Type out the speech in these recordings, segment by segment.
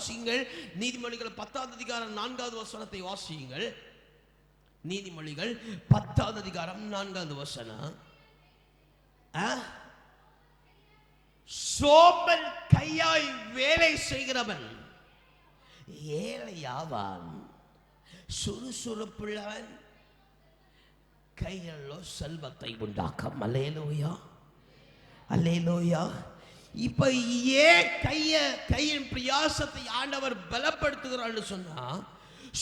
வாசியுங்கள். நீதிமொழிகள் பத்தாவது அதிகாரம் நான்காவது வசனத்தை வாசியுங்கள். நீதிமொழிகள் பத்தாவது அதிகாரம் நான்காவது வசனம். ஆ? சோம்பல் கையாய் வேலை செய்கிறவன் ஏழையாவான் சுறுசுறுப்புள்ளவன் கைகளிலோ செல்வத்தை உண்டாக்க அல்லேலூயா. அல்லேலூயா. இப்போ ஏன் கையை கையின் பிரயாசத்தை ஆண்டவர் பலப்படுத்துகிறான்னு சொன்னால்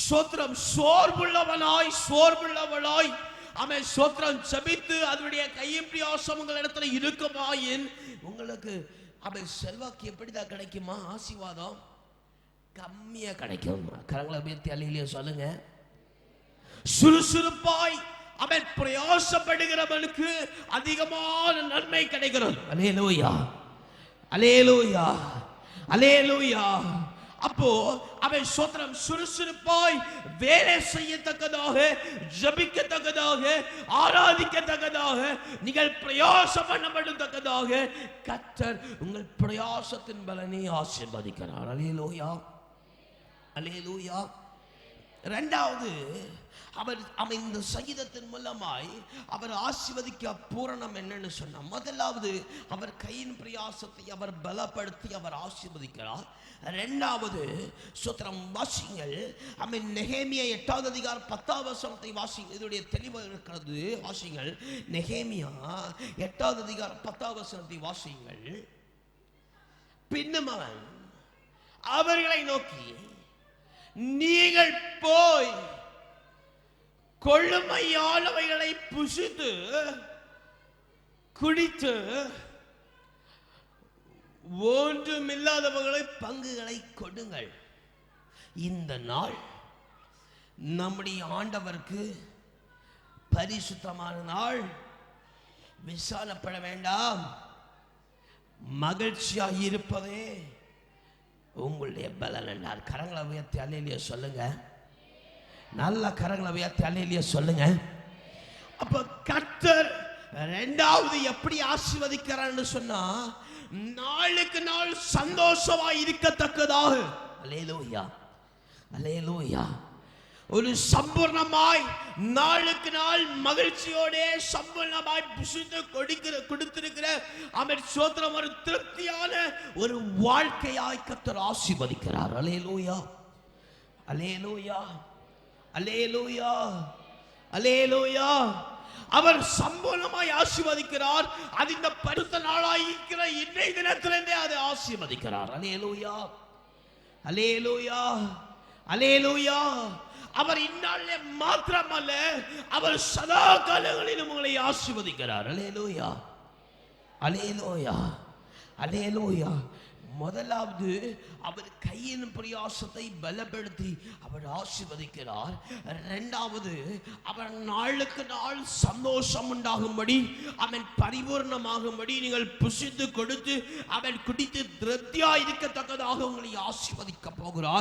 சோத்திரம் சோர்வுள்ளவனாய் சோர்வுள்ளவனாய் அவன் சோத்திரம் செபித்து அதனுடைய கையின் பிரியாசம் உங்கள் இடத்துல இருக்குமாயின் உங்களுக்கு அவன் செல்வாக்கு எப்படிதான் கிடைக்குமா? ஆசீர்வாதம் கம்மியாக கிடைக்கும். கரங்களை பேர்த்தி அல்லையிலேயே சொல்லுங்க. சுறுசுறுப்பாய் அவன் பிரயாசப்படுகிறவனுக்கு அதிகமான நன்மை கிடைக்கிறது. அலேலூயா அலேலூயா அலேலூயா அப்போ அவன் சோத்திரம் சுறுசுறுப்பாய் வேலை செய்யத்தக்கதாக ஜபிக்கத்தக்கதாக ஆராதிக்கத்தக்கதாக நீங்கள் பிரயாசம் பண்ணப்படத்தக்கதாக கத்தர் உங்கள் பிரயாசத்தின் பலனை ஆசீர்வதிக்கிறார். அலேலூயா அலேலூயா ரெண்டாவது அவர் அவன் இந்த சகிதத்தின் மூலமாய் அவர் ஆசிர்வதிக்க பூரணம் என்னன்னு சொன்னால் முதலாவது அவர் கையின் பிரயாசத்தை அவர் பலப்படுத்தி அவர் ஆசிர்வதிக்கிறார். ரெண்டாவது சுத்திரம் வாசிங்கள். அவன் நெகேமியா எட்டாவது அதிகார் பத்தாவது வசனத்தை வாசிங்க இதோடைய தெளிவாக இருக்கிறது. வாசிங்கள். நெகேமியா எட்டாவது அதிகார் பத்தாவது வசனத்தை வாசிங்கள். பின்னும் அவன் அவர்களை நோக்கி நீங்கள் போய் கொள்ளுமையானவைகளை புசித்து குடித்து ஒன்றுமில்லாதவர்களை பங்குகளை கொடுங்கள். இந்த நாள் நம்முடைய ஆண்டவருக்கு பரிசுத்தமான நாள். விசாலப்பட வேண்டாம். மகிழ்ச்சியாக இருப்பதே உங்களுடைய பலன். என்றார் கரங்களை உயர்த்தி அலையிலேயே சொல்லுங்க. நல்ல கரங்களை உயர்த்தி அலையிலேயே சொல்லுங்க. அப்ப கர்த்தர் ரெண்டாவது எப்படி ஆசீர்வதிக்கிறான்னு சொன்னா நாளுக்கு நாள் சந்தோஷமா இருக்கத்தக்கதாக. அலேலூயா அலேலூயா ஒரு சம்பூர்ணமாய் நாளுக்கு நாள் மகிழ்ச்சியோட சம்பூர்ணமாய் புசித்து கொடுக்கிற கொடுத்திருக்கிற அவர் சோத்திரம் ஒரு திருப்தியான ஒரு வாழ்க்கையாய் கத்தர் ஆசீர்வதிக்கிறார். அலேலூயா அலேலூயா அலேலூயா அலேலூயா அவர் சம்பூர்ணமாய் ஆசீர்வதிக்கிறார். அது இந்த படுத்த நாளாய் இருக்கிற இன்னை தினத்திலிருந்தே அதை ஆசீர்வதிக்கிறார். அலேலூயா அலேலூயா அலேலூயா அவர் இந்நாளிலே மாத்திரமல்ல அவர் சதா காலங்களிலும் உங்களை ஆசீர்வதிக்கிறார். அலேலூயா அலேலூயா அலேலூயா முதலாவது அவர் கையின் பிரயாசத்தை பலப்படுத்தி அவர் ஆசிர்வதிக்கிறார். இரண்டாவது அவர் நாளுக்கு நாள் சந்தோஷம் உண்டாகும்படி அவன் பரிபூர்ணமாகும்படி நீங்கள் புசித்து கொடுத்து அவன் குடித்து திருப்தியா இருக்கத்தக்கதாக உங்களை ஆசிர்வதிக்க போகிறார்.